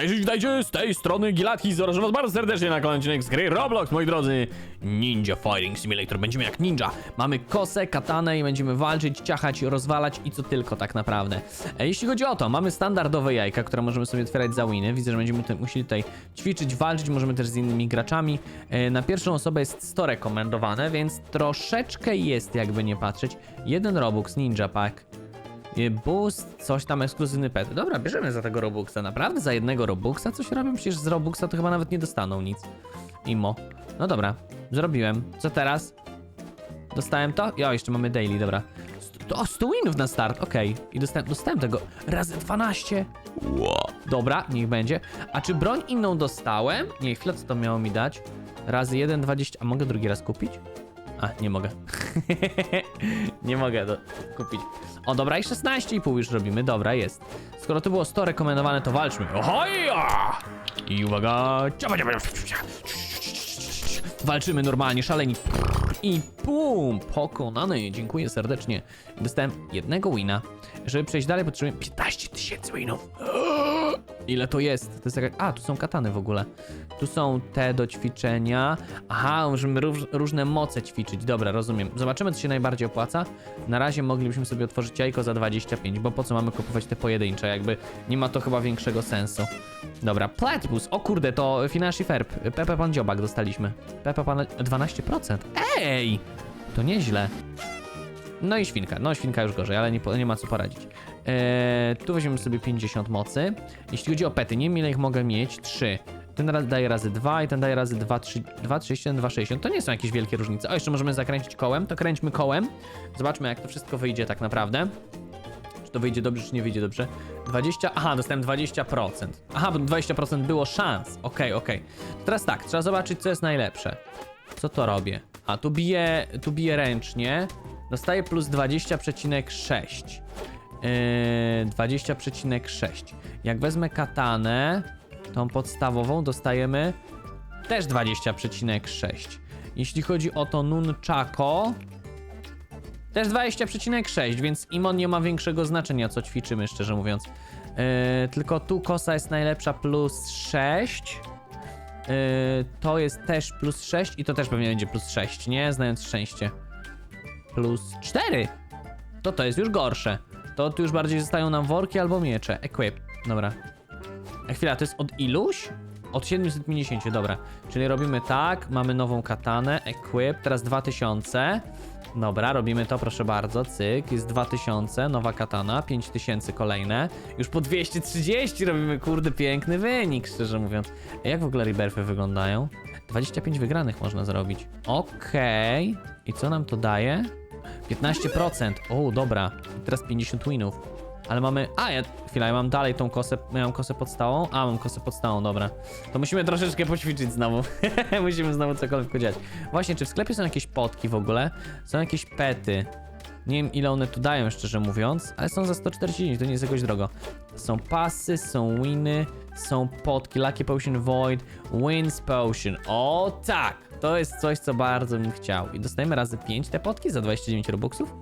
Cześć, witajcie z tej strony Gilatki, zapraszam was bardzo serdecznie na kolejny odcinek z gry Roblox, moi drodzy. Ninja Fighting Simulator, będziemy jak ninja. Mamy kosę, katanę i będziemy walczyć, ciachać, rozwalać i co tylko tak naprawdę. E, jeśli chodzi o to, mamy standardowe jajka, które możemy sobie otwierać za winy. Widzę, że będziemy musieli tutaj ćwiczyć, walczyć, możemy też z innymi graczami. E, na pierwszą osobę jest 100 rekomendowane, więc troszeczkę jest, jakby nie patrzeć. Jeden Robux Ninja Pack. Y, Boost, coś tam, ekskluzywny pet. Dobra, bierzemy za tego Robuxa. Naprawdę za jednego Robuxa coś robią? Przecież z Robuxa to chyba nawet nie dostaną nic. Imo. No dobra, zrobiłem. Co teraz? Dostałem to? Ja, jeszcze mamy daily, dobra. St- o, 100 winów na start, okej. I dostałem, dostałem tego razy 12. Wow. Dobra, niech będzie. A czy broń inną dostałem? Nie, chwilę, co to miało mi dać? Razy 1, 20. A mogę drugi raz kupić? A, nie mogę. nie mogę do, kupić. O, dobra, i 16,5 już robimy. Dobra, jest. Skoro to było 100 rekomendowane, to walczmy. Ohoja! I uwaga. Walczymy normalnie, szaleni. I pum! Pokonany. Dziękuję serdecznie. Dostałem jednego wina. Żeby przejść dalej, potrzebuję 15 tysięcy winów. Ile to jest? To jest jaka... A, tu są katany w ogóle. Tu są te do ćwiczenia. Aha, możemy róż, różne moce ćwiczyć. Dobra, rozumiem. Zobaczymy, co się najbardziej opłaca. Na razie moglibyśmy sobie otworzyć jajko za 25, bo po co mamy kupować te pojedyncze? Jakby nie ma to chyba większego sensu. Dobra, Platypus. O kurde, to Financial Ferb. Pepe Pan Dziobak dostaliśmy. Pepe Pan 12%. Ej! To nieźle. No i świnka. No świnka już gorzej, ale nie, nie ma co poradzić. Eee, tu weźmiemy sobie 50 mocy. Jeśli chodzi o pety, nie wiem ile ich mogę mieć. 3. Ten raz daje razy 2 i ten daje razy 2, 3, 2, 30, 2, 60. To nie są jakieś wielkie różnice. O, jeszcze możemy zakręcić kołem. To kręćmy kołem. Zobaczmy jak to wszystko wyjdzie tak naprawdę. Czy to wyjdzie dobrze, czy nie wyjdzie dobrze? 20. Aha, dostałem 20%. Aha, bo 20% było szans. Okej, okej. To Teraz tak, trzeba zobaczyć, co jest najlepsze. Co to robię? A, tu biję, tu biję ręcznie. Dostaję plus 20,6. Yy, 20,6. Jak wezmę katanę, tą podstawową, dostajemy też 20,6. Jeśli chodzi o to nunchako, też 20,6, więc imon nie ma większego znaczenia, co ćwiczymy, szczerze mówiąc. Yy, tylko tu kosa jest najlepsza plus 6. Yy, to jest też plus 6 i to też pewnie będzie plus 6, nie? Znając szczęście. Plus 4. To to jest już gorsze. To tu już bardziej zostają nam worki albo miecze. Equip. Dobra. E, chwila, to jest od iluś? Od 750, dobra. Czyli robimy tak, mamy nową katanę, equip, teraz 2000. Dobra, robimy to, proszę bardzo, cyk, jest 2000, nowa katana, 5000 kolejne. Już po 230 robimy, kurde, piękny wynik, szczerze mówiąc. A jak w ogóle rebirthy wyglądają? 25 wygranych można zrobić. Okej. I co nam to daje? 15%. O, dobra. I teraz 50 winów. Ale mamy. A, ja. Chwila, ja mam dalej tą kosę. Ja mam kosę podstałą? A, mam kosę podstałą, dobra. To musimy troszeczkę poćwiczyć znowu. musimy znowu cokolwiek podziać. Właśnie, czy w sklepie są jakieś potki w ogóle? Są jakieś pety. Nie wiem ile one tu dają, szczerze mówiąc, ale są za 149, to nie jest jakoś drogo. Są pasy, są winy, są potki, Lucky Potion Void, Wins Potion. O tak! To jest coś, co bardzo bym chciał. I dostajemy razy 5 te potki za 29 robuxów?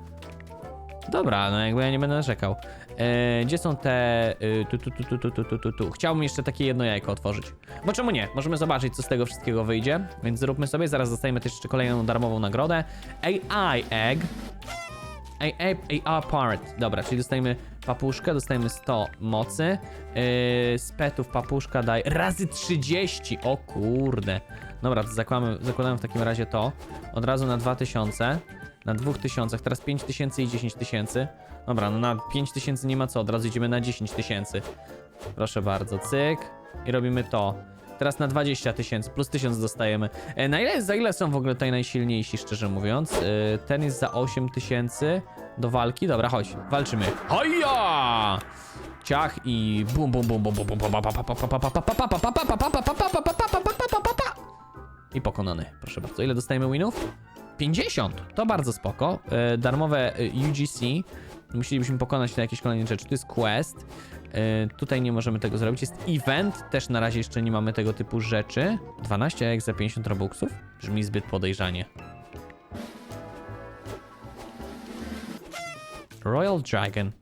Dobra, no jakby ja nie będę narzekał. E, gdzie są te... Y, tu, tu, tu, tu, tu, tu, tu, tu, tu. Chciałbym jeszcze takie jedno jajko otworzyć. Bo czemu nie? Możemy zobaczyć, co z tego wszystkiego wyjdzie. Więc zróbmy sobie, zaraz dostajemy też jeszcze kolejną darmową nagrodę. AI Egg. AR part. Dobra, czyli dostajemy papuszkę, dostajemy 100 mocy. Yy, z petów papuszka daje razy 30. O kurde. Dobra, to zakładamy, zakładamy w takim razie to. Od razu na 2000. Na 2000, teraz 5000 i 10 tysięcy. Dobra, no na 5000 nie ma co, od razu idziemy na 10 tysięcy. Proszę bardzo, cyk. I robimy to. Teraz na 20 tysięcy, plus 1000 dostajemy. E, na ile, za ile są w ogóle tutaj najsilniejsi, szczerze mówiąc? E, ten jest za 8 tysięcy do walki. Dobra, chodź, walczymy. Hoja! Ciach i bum bum bum bum bum bum bum i pokonany. Proszę bardzo. Ile dostajemy winów? 50. To bardzo spoko. E, darmowe e, UGC. Musielibyśmy pokonać na jakieś kolejne rzeczy. To jest quest. E, tutaj nie możemy tego zrobić. Jest event. Też na razie jeszcze nie mamy tego typu rzeczy. 12 jak za 50 robuxów? Brzmi zbyt podejrzanie. Royal Dragon.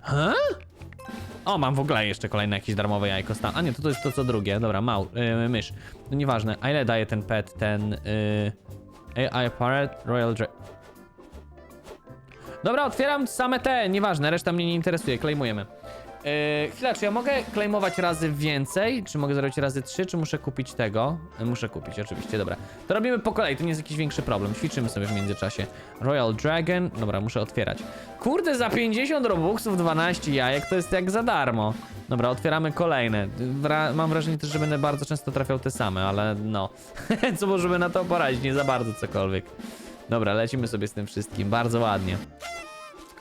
Huh? O, mam w ogóle jeszcze kolejne jakieś darmowe jajko stan. A nie, to, to jest to co drugie. Dobra, mał, yy, mysz. No nieważne. A ile daje ten pet, ten yy, AI Parrot Royal Dra... Dobra, otwieram same te, nieważne, reszta mnie nie interesuje, klejmujemy. Yy, chwila, czy ja mogę klejmować razy więcej? Czy mogę zrobić razy 3, czy muszę kupić tego? Yy, Muszę kupić, oczywiście, dobra. To robimy po kolei, to nie jest jakiś większy problem. Ćwiczymy sobie w międzyczasie. Royal Dragon, dobra, muszę otwierać. Kurde, za 50 robuxów 12 jajek to jest jak za darmo. Dobra, otwieramy kolejne. Wra mam wrażenie też, że będę bardzo często trafiał te same, ale no. Co możemy na to poradzić? Nie za bardzo cokolwiek. Dobra, lecimy sobie z tym wszystkim, bardzo ładnie.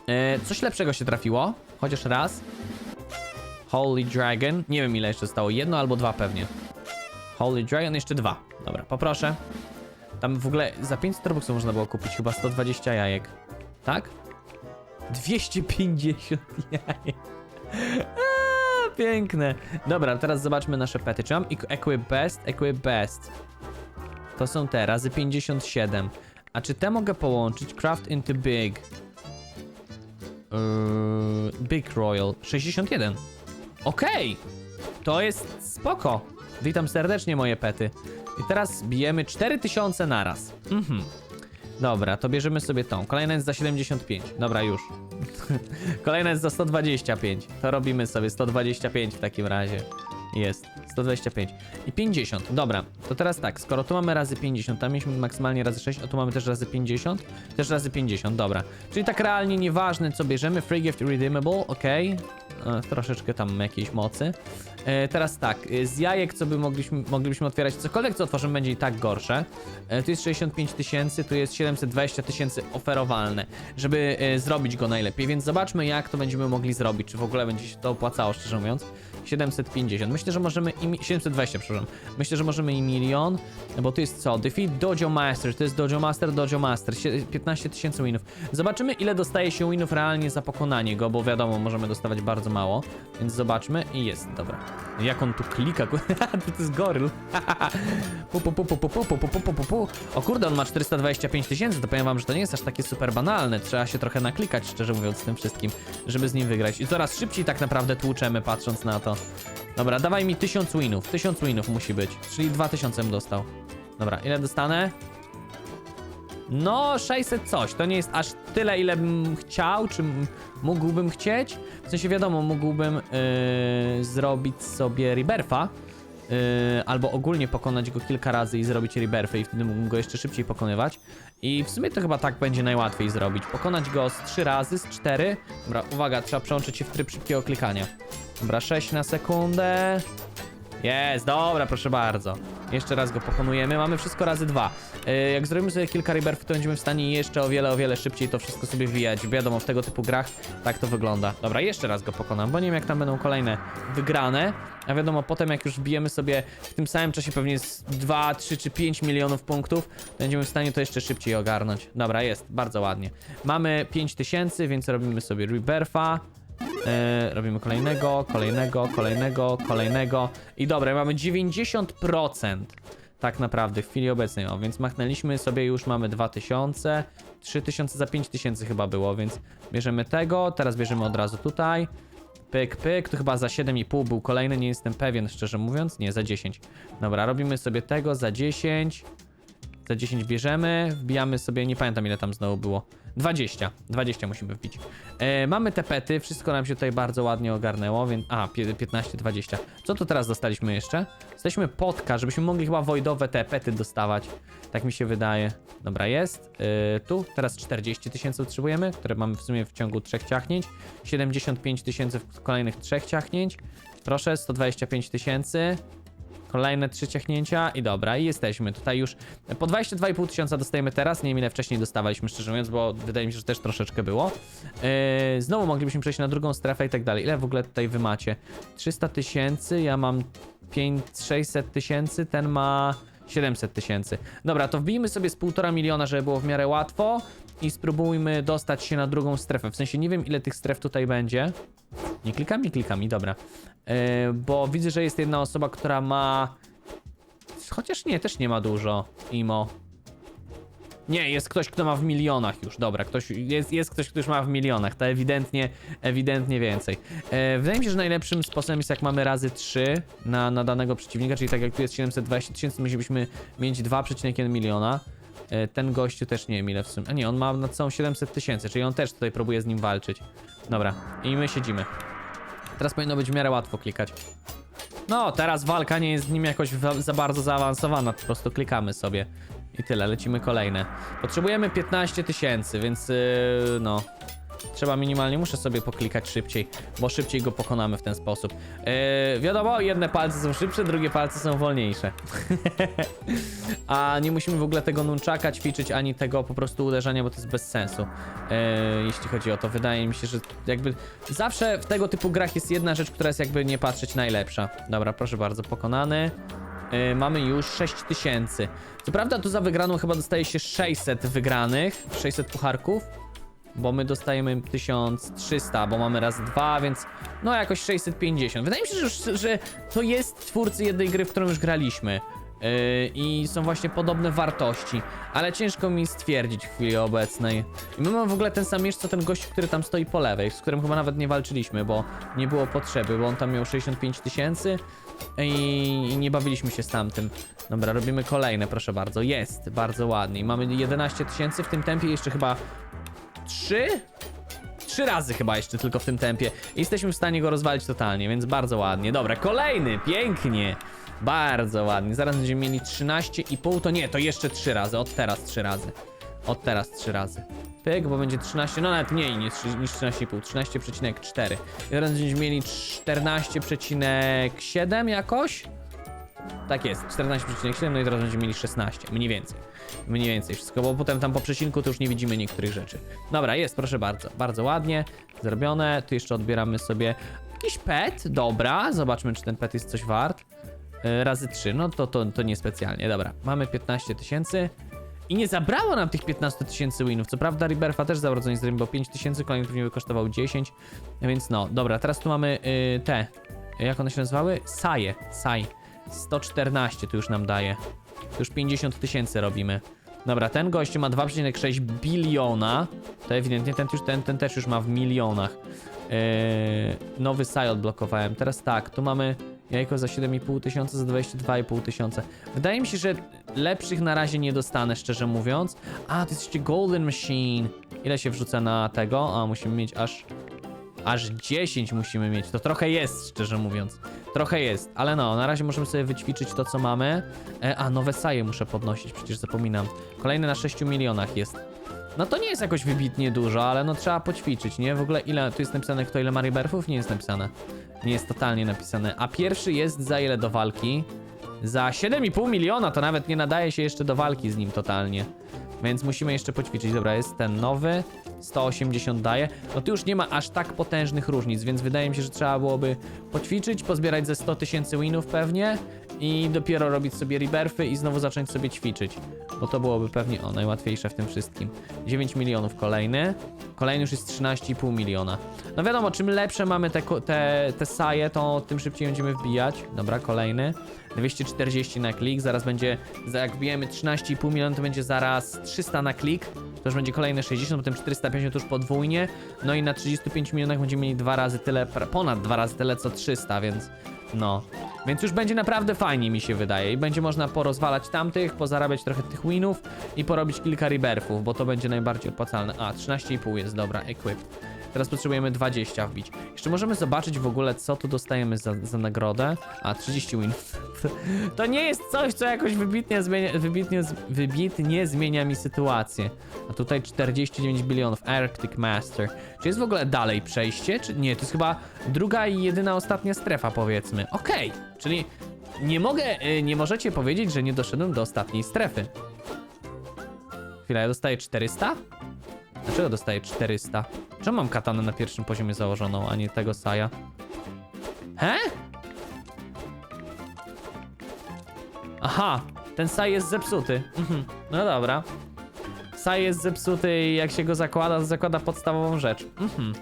E, coś lepszego się trafiło, chociaż raz. Holy Dragon. Nie wiem ile jeszcze zostało. Jedno albo dwa pewnie. Holy Dragon, jeszcze dwa. Dobra, poproszę. Tam w ogóle za 500 robuxów można było kupić chyba 120 jajek. Tak? 250 jajek. A, piękne. Dobra, teraz zobaczmy nasze pety. Czy mam equ- Equip Best? Equip Best. To są te, razy 57. A czy te mogę połączyć? Craft into Big. Yy, Big Royal 61. Okej, to jest spoko. Witam serdecznie moje pety. I teraz bijemy 4000 naraz. Mhm. Dobra, to bierzemy sobie tą. Kolejna jest za 75. Dobra, już. Kolejna jest za 125. To robimy sobie 125 w takim razie. Jest. 125. I 50. Dobra, to teraz tak, skoro tu mamy razy 50, tam mieliśmy maksymalnie razy 6, a tu mamy też razy 50, też razy 50, dobra. Czyli tak realnie nieważne co bierzemy, free gift redeemable, ok. E, troszeczkę tam jakiejś mocy. E, teraz tak, e, z jajek co by mogliśmy, moglibyśmy otwierać, cokolwiek co otworzymy będzie i tak gorsze. Tu jest 65 tysięcy, tu jest 720 tysięcy oferowalne, żeby zrobić go najlepiej, więc zobaczmy jak to będziemy mogli zrobić, czy w ogóle będzie się to opłacało, szczerze mówiąc. 750. Myślę, że możemy i mi- 720, przepraszam. Myślę, że możemy i milion, bo to jest co? Defeat Dojo Master, to jest Dojo Master, Dojo Master, Sie- 15 tysięcy winów. Zobaczymy, ile dostaje się winów realnie za pokonanie go, bo wiadomo, możemy dostawać bardzo mało, więc zobaczmy i jest, dobra. Jak on tu klika, to jest goryl. pu, pu, pu, pu, pu, pu, pu, pu. O kurde, on ma 425 tysięcy, to powiem wam, że to nie jest aż takie super banalne. Trzeba się trochę naklikać, szczerze mówiąc, z tym wszystkim, żeby z nim wygrać. I coraz szybciej tak naprawdę tłuczemy, patrząc na to. Dobra, dawaj mi 1000 winów. 1000 winów musi być, czyli 2000 bym dostał. Dobra, ile dostanę? No, 600 coś. To nie jest aż tyle, ile bym chciał, czy mógłbym chcieć. W sensie wiadomo, mógłbym yy, zrobić sobie rebirfa. Yy, albo ogólnie pokonać go kilka razy i zrobić rebirfy i wtedy mógłbym go jeszcze szybciej pokonywać. I w sumie to chyba tak będzie najłatwiej zrobić. Pokonać go z 3 razy, z 4. Dobra, uwaga, trzeba przełączyć się w tryb szybkiego klikania. Dobra, 6 na sekundę. Jest, dobra, proszę bardzo. Jeszcze raz go pokonujemy. Mamy wszystko razy dwa. Yy, jak zrobimy sobie kilka rebirthów, to będziemy w stanie jeszcze o wiele, o wiele szybciej to wszystko sobie wijać. Wiadomo, w tego typu grach tak to wygląda. Dobra, jeszcze raz go pokonam, bo nie wiem jak tam będą kolejne wygrane. A wiadomo, potem jak już bijemy sobie w tym samym czasie pewnie z 2, 3 czy 5 milionów punktów, będziemy w stanie to jeszcze szybciej ogarnąć. Dobra, jest, bardzo ładnie. Mamy 5000, więc robimy sobie rebirtha. E, robimy kolejnego, kolejnego, kolejnego, kolejnego. I dobra, mamy 90% tak naprawdę w chwili obecnej. O, więc machnęliśmy sobie już, mamy 2000, 3000 za 5000 chyba było, więc bierzemy tego, teraz bierzemy od razu tutaj. Pyk, pyk, tu chyba za 7,5 był kolejny, nie jestem pewien, szczerze mówiąc. Nie, za 10. Dobra, robimy sobie tego za 10. Za 10 bierzemy, wbijamy sobie, nie pamiętam ile tam znowu było. 20, 20 musimy wbić. E, mamy te pety, wszystko nam się tutaj bardzo ładnie ogarnęło, więc... A, 15, 20. Co tu teraz dostaliśmy jeszcze? Dostaliśmy potka, żebyśmy mogli chyba wojdowe te pety dostawać. Tak mi się wydaje. Dobra, jest. E, tu teraz 40 tysięcy utrzymujemy, które mamy w sumie w ciągu trzech ciachnięć. 75 tysięcy w kolejnych trzech ciachnięć. Proszę, 125 tysięcy. Kolejne trzy ciachnięcia i dobra, i jesteśmy tutaj już. Po 22,5 tysiąca dostajemy teraz, nie wiem ile wcześniej dostawaliśmy, szczerze mówiąc, bo wydaje mi się, że też troszeczkę było. Yy, znowu moglibyśmy przejść na drugą strefę i tak dalej. Ile w ogóle tutaj wy macie? 300 tysięcy, ja mam 5, 600 tysięcy, ten ma 700 tysięcy. Dobra, to wbijmy sobie z półtora miliona, żeby było w miarę łatwo i spróbujmy dostać się na drugą strefę. W sensie nie wiem ile tych stref tutaj będzie. Nie klikami, klikami, dobra. Yy, bo widzę, że jest jedna osoba, która ma. Chociaż nie, też nie ma dużo. Imo. Nie, jest ktoś, kto ma w milionach już. Dobra, ktoś, jest, jest ktoś, kto już ma w milionach. To ewidentnie, ewidentnie więcej. E, wydaje mi się, że najlepszym sposobem jest jak mamy razy 3 na, na danego przeciwnika, czyli tak jak tu jest 720 tysięcy, musielibyśmy mieć 2,1 miliona. E, ten gościu też nie wiem ile w sumie. A nie, on ma na całą 700 tysięcy, czyli on też tutaj próbuje z nim walczyć. Dobra, i my siedzimy. Teraz powinno być w miarę łatwo klikać. No, teraz walka nie jest z nim jakoś za bardzo zaawansowana, po prostu klikamy sobie. I tyle, lecimy kolejne. Potrzebujemy 15 tysięcy, więc yy, no. Trzeba minimalnie, muszę sobie poklikać szybciej, bo szybciej go pokonamy w ten sposób. Yy, wiadomo, jedne palce są szybsze, drugie palce są wolniejsze. A nie musimy w ogóle tego nunchaka ćwiczyć, ani tego po prostu uderzania, bo to jest bez sensu. E, jeśli chodzi o to, wydaje mi się, że jakby zawsze w tego typu grach jest jedna rzecz, która jest jakby nie patrzeć najlepsza. Dobra, proszę bardzo, pokonany. E, mamy już 6000. Co prawda tu za wygraną chyba dostaje się 600 wygranych, 600 pucharków. Bo my dostajemy 1300, bo mamy raz dwa, więc no jakoś 650. Wydaje mi się, że, że to jest twórcy jednej gry, w którą już graliśmy. Yy, I są właśnie podobne wartości, ale ciężko mi stwierdzić w chwili obecnej. I my mamy w ogóle ten sam miecz, co ten gość, który tam stoi po lewej, z którym chyba nawet nie walczyliśmy, bo nie było potrzeby, bo on tam miał 65 tysięcy i, nie bawiliśmy się z tamtym. Dobra, robimy kolejne, proszę bardzo. Jest, bardzo ładnie. Mamy 11 tysięcy w tym tempie, jeszcze chyba trzy? Trzy razy chyba jeszcze tylko w tym tempie. I jesteśmy w stanie go rozwalić totalnie, więc bardzo ładnie. Dobra, kolejny, pięknie. Bardzo ładnie. Zaraz będziemy mieli 13,5, to nie, to jeszcze trzy razy. Od teraz trzy razy. Od teraz trzy razy. Pyk, bo będzie 13, no nawet mniej niż, niż 13,5, 13,4. I teraz będziemy mieli 14,7 jakoś? Tak jest, 14,7, no i teraz będziemy mieli 16, mniej więcej. Mniej więcej wszystko, bo potem tam po przecinku to już nie widzimy niektórych rzeczy. Dobra, jest, proszę bardzo, bardzo ładnie zrobione. Tu jeszcze odbieramy sobie jakiś pet, dobra, zobaczmy czy ten pet jest coś wart. E, Razy 3, no to, to, to niespecjalnie, dobra. Mamy 15 tysięcy. I nie zabrało nam tych 15 tysięcy winów. Co prawda Riberfa też zabrał coś z Rainbow 5 tysięcy, kolejny pewnie kosztował 10. Więc no, dobra, teraz tu mamy y, te, jak one się nazywały? Saje, saj. 114 tu już nam daje. Już 50 tysięcy robimy. Dobra, ten gościu ma 2,6 biliona. To ewidentnie ten, już, ten, ten też już ma w milionach. Yy, nowy saj odblokowałem. Teraz tak, tu mamy jajko za 7,5 tysiąca, za 22,5 tysiąca. Wydaje mi się, że lepszych na razie nie dostanę, szczerze mówiąc. A, to jest jeszcze Golden Machine. Ile się wrzuca na tego? A, musimy mieć aż Aż 10 musimy mieć. To trochę jest, szczerze mówiąc. Trochę jest, ale no, na razie możemy sobie wyćwiczyć to, co mamy. E, a, nowe saje muszę podnosić, przecież zapominam. Kolejny na 6 milionach jest. No to nie jest jakoś wybitnie dużo, ale no trzeba poćwiczyć, nie? W ogóle ile, tu jest napisane kto ile ma riberfów? Nie jest napisane. Nie jest totalnie napisane. A pierwszy jest za ile do walki? Za 7,5 miliona, to nawet nie nadaje się jeszcze do walki z nim totalnie. Więc musimy jeszcze poćwiczyć. Dobra, jest ten nowy. 180 daje. No tu już nie ma aż tak potężnych różnic, więc wydaje mi się, że trzeba byłoby poćwiczyć, pozbierać ze 100 tysięcy winów pewnie i dopiero robić sobie rebirthy i znowu zacząć sobie ćwiczyć. Bo to byłoby pewnie o najłatwiejsze w tym wszystkim. 9 milionów kolejny. Kolejny już jest 13,5 miliona. No wiadomo, czym lepsze mamy te, te, te saje, to tym szybciej będziemy wbijać. Dobra, kolejny. 240 na klik, zaraz będzie, jak wbijemy 13,5 miliona, to będzie zaraz 300 na klik, to już będzie kolejne 60, potem 450 już podwójnie, no i na 35 milionach będziemy mieli dwa razy tyle, ponad dwa razy tyle co 300, więc no. Więc już będzie naprawdę fajnie mi się wydaje i będzie można porozwalać tamtych, pozarabiać trochę tych winów i porobić kilka rebirthów, bo to będzie najbardziej opłacalne. A, 13,5 jest, dobra, equipped. Teraz potrzebujemy 20 wbić. Jeszcze możemy zobaczyć w ogóle, co tu dostajemy za, za nagrodę. A, 30 win. To nie jest coś, co jakoś wybitnie zmienia, wybitnie, wybitnie zmienia mi sytuację. A tutaj 49 bilionów. Arctic Master. Czy jest w ogóle dalej przejście? Czy nie? To jest chyba druga i jedyna ostatnia strefa, powiedzmy. Okej, czyli nie mogę, y, nie możecie powiedzieć, że nie doszedłem do ostatniej strefy. Chwila, ja dostaję 400? Dlaczego dostaję 400? Czemu mam katanę na pierwszym poziomie założoną, a nie tego Saja? He? Aha, ten Saj jest zepsuty. Mhm, no dobra. Saj jest zepsuty i jak się go zakłada, to zakłada podstawową rzecz. Mhm.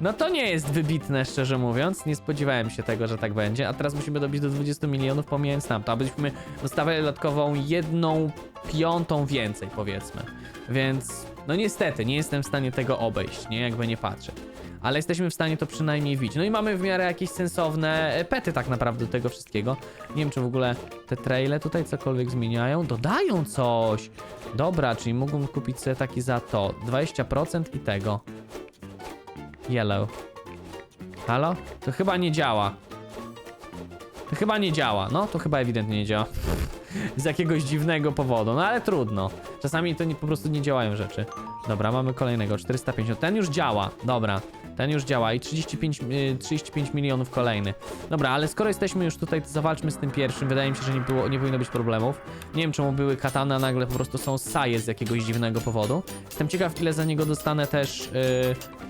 No to nie jest wybitne, szczerze mówiąc. Nie spodziewałem się tego, że tak będzie. A teraz musimy dobić do 20 milionów, pomijając nam to, abyśmy dostawali dodatkową jedną piątą więcej, powiedzmy. Więc, no niestety, nie jestem w stanie tego obejść, nie? Jakby nie patrzeć. Ale jesteśmy w stanie to przynajmniej widzieć. No i mamy w miarę jakieś sensowne e, pety tak naprawdę do tego wszystkiego. Nie wiem, czy w ogóle te traile tutaj cokolwiek zmieniają. Dodają coś. Dobra, czyli mógłbym kupić sobie taki za to. 20% i tego. Yellow. Halo? To chyba nie działa. To chyba nie działa. No, to chyba ewidentnie nie działa. Z jakiegoś dziwnego powodu, no ale trudno. Czasami to nie, po prostu nie działają rzeczy. Dobra, mamy kolejnego, 450. Ten już działa, dobra. Ten już działa i 35, y, 35 milionów kolejny. Dobra, ale skoro jesteśmy już tutaj, to zawalczmy z tym pierwszym. Wydaje mi się, że nie, było, nie powinno być problemów. Nie wiem, czemu były katana, nagle po prostu są saje z jakiegoś dziwnego powodu. Jestem ciekaw, ile za niego dostanę też y,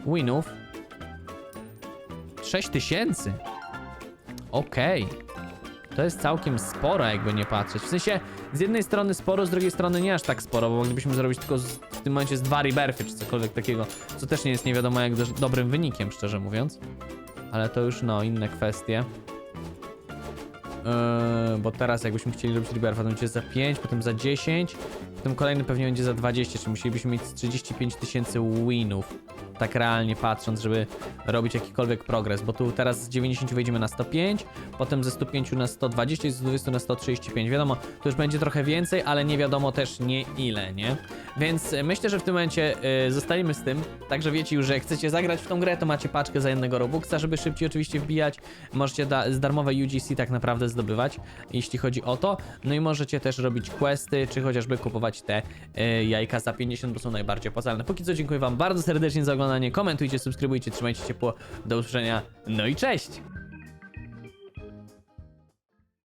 winów. 6 tysięcy. Okej. To jest całkiem sporo, jakby nie patrzeć. W sensie, z jednej strony sporo, z drugiej strony nie aż tak sporo, bo moglibyśmy zrobić tylko z, w tym momencie z dwa rebirthy, czy cokolwiek takiego, co też nie jest nie wiadomo jak do, dobrym wynikiem, szczerze mówiąc. Ale to już, no, inne kwestie. Yy, bo teraz jakbyśmy chcieli robić rebirtha, to będzie za 5, potem za 10, potem kolejny pewnie będzie za 20, czyli musielibyśmy mieć z 35 tysięcy winów. Tak realnie patrząc, żeby robić jakikolwiek progres, bo tu teraz z 90 wejdziemy na 105, potem ze 105 na 120 i z 20 na 135. Wiadomo, to już będzie trochę więcej, ale nie wiadomo też nie ile, nie? Więc y, myślę, że w tym momencie y, zostaniemy z tym. Także wiecie już, że chcecie zagrać w tą grę, to macie paczkę za jednego Robuxa, żeby szybciej oczywiście wbijać. Możecie da z darmowej UGC tak naprawdę zdobywać, jeśli chodzi o to. No i możecie też robić questy, czy chociażby kupować te y, jajka za 50, bo są najbardziej opłacalne. Póki co dziękuję wam bardzo serdecznie za oglądanie. Komentujcie, subskrybujcie, trzymajcie ciepło. Do usłyszenia. No i cześć!